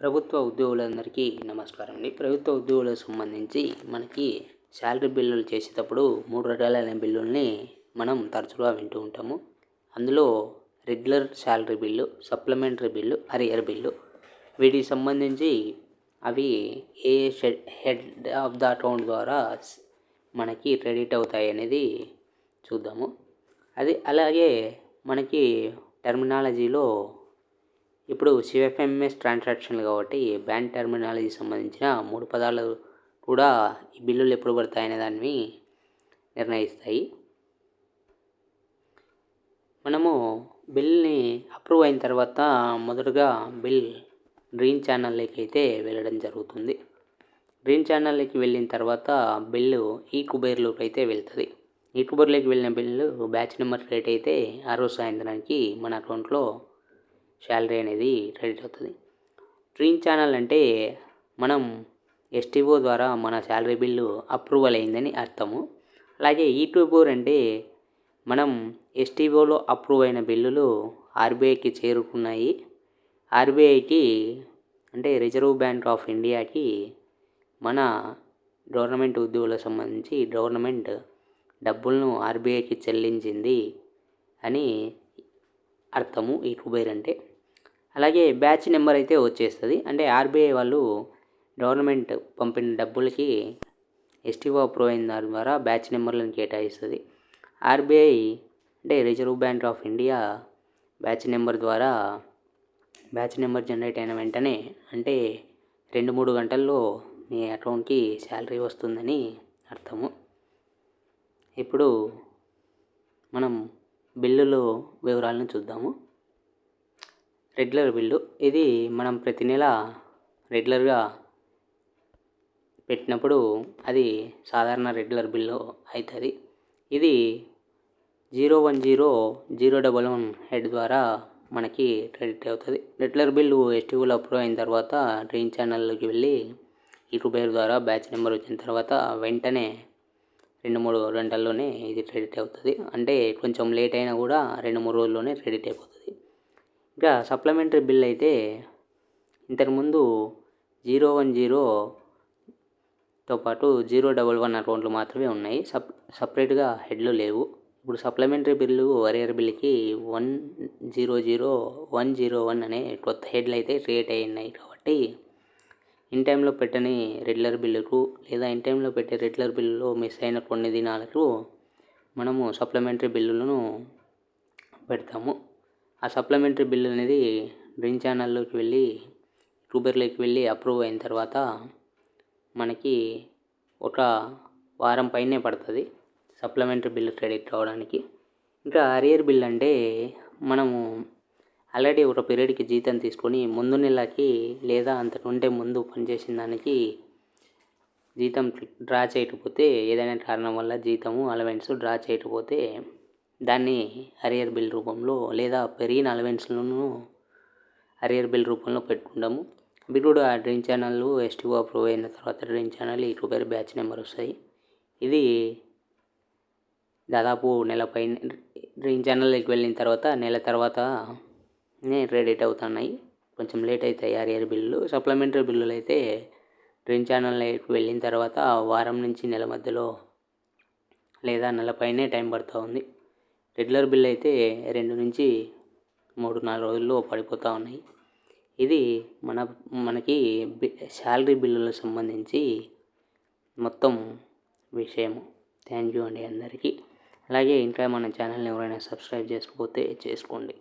ప్రభుత్వ ఉద్యోగులందరికీ నమస్కారం అండి. ప్రభుత్వ ఉద్యోగులకు సంబంధించి మనకి శాలరీ బిల్లులు చేసేటప్పుడు మూడు రకాలైన బిల్లుల్ని మనం తరచుగా వింటూ ఉంటాము. అందులో regular salary bill supplementary bill arrear bill. వీటికి సంబంధించి అవి ఏ హెడ్ ఆఫ్ ద అకౌంట్ ద్వారా మనకి క్రెడిట్ అవుతాయి అనేది చూద్దాము. అది అలాగే మనకి టెర్మినాలజీలో ఇప్పుడు సిఎఫ్ఎంఎస్ ట్రాన్సాక్షన్లు కాబట్టి బ్యాంక్ టెర్మినాలజీ సంబంధించిన మూడు పదాలు కూడా ఈ బిల్లులు ఎప్పుడు పడతాయనే దాన్ని నిర్ణయిస్తాయి. మనము బిల్ని అప్రూవ్ అయిన తర్వాత మొదటగా బిల్ గ్రీన్ ఛానల్లోకి అయితే వెళ్ళడం జరుగుతుంది. గ్రీన్ ఛానల్లోకి వెళ్ళిన తర్వాత బిల్లు ఈ కుబేర్లోకి అయితే వెళ్తుంది. ఈ కుబేర్లోకి వెళ్ళిన బిల్లు బ్యాచ్ నెంబర్ రేట్ అయితే ఆ రోజు సాయంత్రానికి మన అకౌంట్లో శాలరీ అనేది క్రెడిట్ అవుతుంది. డ్రీమ్ ఛానల్ అంటే మనం ఎస్టీఓ ద్వారా మన శాలరీ బిల్లు అప్రూవల్ అయిందని అర్థము. అలాగే ఈట్యూబర్ అంటే మనం ఎస్టీఓలో అప్రూవ్ అయిన బిల్లులు ఆర్బీఐకి చేరుకున్నాయి. ఆర్బీఐకి అంటే రిజర్వ్ బ్యాంక్ ఆఫ్ ఇండియాకి మన గవర్నమెంట్ ఉద్యోగులకు సంబంధించి గవర్నమెంట్ డబ్బులను ఆర్బీఐకి చెల్లించింది అని అర్థము ఈ కుబేర్ అంటే అలాగే బ్యాచ్ నెంబర్ అయితే వచ్చేస్తుంది. అంటే ఆర్బీఐ వాళ్ళు గవర్నమెంట్ పంపిన డబ్బులకి ఎస్టీఓ అప్రూవ్ అయిన దాని ద్వారా బ్యాచ్ నెంబర్లను కేటాయిస్తుంది. ఆర్బీఐ అంటే Reserve Bank of India batch number ద్వారా బ్యాచ్ నెంబర్ జనరేట్ అయిన వెంటనే అంటే రెండు మూడు గంటల్లో మీ అకౌంట్కి శాలరీ వస్తుందని అర్థము. ఇప్పుడు మనం బిల్లులు వివరాలను చూద్దాము. Regular bill. ఇది మనం ప్రతి నెల రెగ్యులర్గా పెట్టినప్పుడు అది సాధారణ రెగ్యులర్ బిల్లు అవుతుంది ఇది zero one zero zero double one head ద్వారా మనకి క్రెడిట్ అవుతుంది. రెగ్యులర్ బిల్లు ఎస్టీవీలో అప్రూవ్ అయిన తర్వాత డ్రీమ్ ఛానల్లోకి వెళ్ళి ఈ రూపాయల ద్వారా బ్యాచ్ నెంబర్ వచ్చిన తర్వాత వెంటనే రెండు మూడు గంటల్లోనే ఇది క్రెడిట్ అవుతుంది. అంటే కొంచెం లేట్ అయినా కూడా రెండు మూడు రోజుల్లోనే క్రెడిట్ అయిపోతుంది. ఇంకా సప్లిమెంటరీ బిల్ అయితే ఇంతకుముందు జీరో వన్ జీరోతో పాటు జీరో డబల్ వన్ అకౌంట్లు మాత్రమే ఉన్నాయి. సప్ సపరేట్గా హెడ్లు లేవు. ఇప్పుడు supplementary bill arrear బిల్కి one zero zero one zero one అనే కొత్త హెడ్లు అయితే క్రియేట్ అయినాయి కాబట్టి ఇన్ టైంలో పెట్టని రెగ్యులర్ బిల్లుకు లేదా ఇన్ టైంలో పెట్టే రెగ్యులర్ బిల్లులో మిస్ అయిన కొన్ని దినాలకు మనము సప్లిమెంటరీ బిల్లులను పెడతాము. ఆ సప్లిమెంటరీ బిల్లు అనేది డ్రీమ్ ఛానల్లోకి వెళ్ళి యూబర్లోకి వెళ్ళి అప్రూవ్ అయిన తర్వాత మనకి ఒక వారం పైనే పడుతుంది సప్లిమెంటరీ బిల్లు క్రెడిట్ కావడానికి ఇంకా అరియర్ బిల్ అంటే మనము ఆల్రెడీ ఒక పీరియడ్కి జీతం తీసుకొని ముందు నెలకి లేదా అంతకుంటే ముందు పనిచేసిన దానికి జీతం డ్రా చేయకపోతే ఏదైనా కారణం వల్ల జీతము అలవెన్స్ డ్రా చేయకపోతే దాన్ని అరియర్ బిల్ రూపంలో లేదా పెరిగిన అలవెన్స్లను అరియర్ బిల్ రూపంలో పెట్టుకుంటాము. అవి కూడా డ్రీమ్ ఛానల్ ఎస్టీఓ అప్రూవ్ అయిన తర్వాత డ్రీమ్ ఛానల్ ఈ రూపాయల బ్యాచ్ నెంబర్ వస్తాయి. ఇది దాదాపు నెలపై డ్రీమ్ ఛానల్కి వెళ్ళిన తర్వాత నెల తర్వాత క్రెడిట్ అవుతున్నాయి. కొంచెం లేట్ అవుతాయి అరియర్ బిల్లు సప్లిమెంటరీ బిల్లులు అయితే డ్రీమ్ ఛానల్లోకి వెళ్ళిన తర్వాత వారం నుంచి నెల మధ్యలో లేదా నెల పైనే టైం పడుతూ ఉంది. రెగ్యులర్ బిల్ అయితే రెండు నుంచి మూడు నాలుగు రోజుల్లో పడిపోతూ ఉన్నాయి. ఇది మన మనకి శాలరీ బిల్లులకు సంబంధించి మొత్తం విషయము. థ్యాంక్ యూ అండి అందరికీ. అలాగే ఇంకా మన ఛానల్ని ఎవరైనా సబ్స్క్రైబ్ చేసుకోకపోతే చేసుకోండి.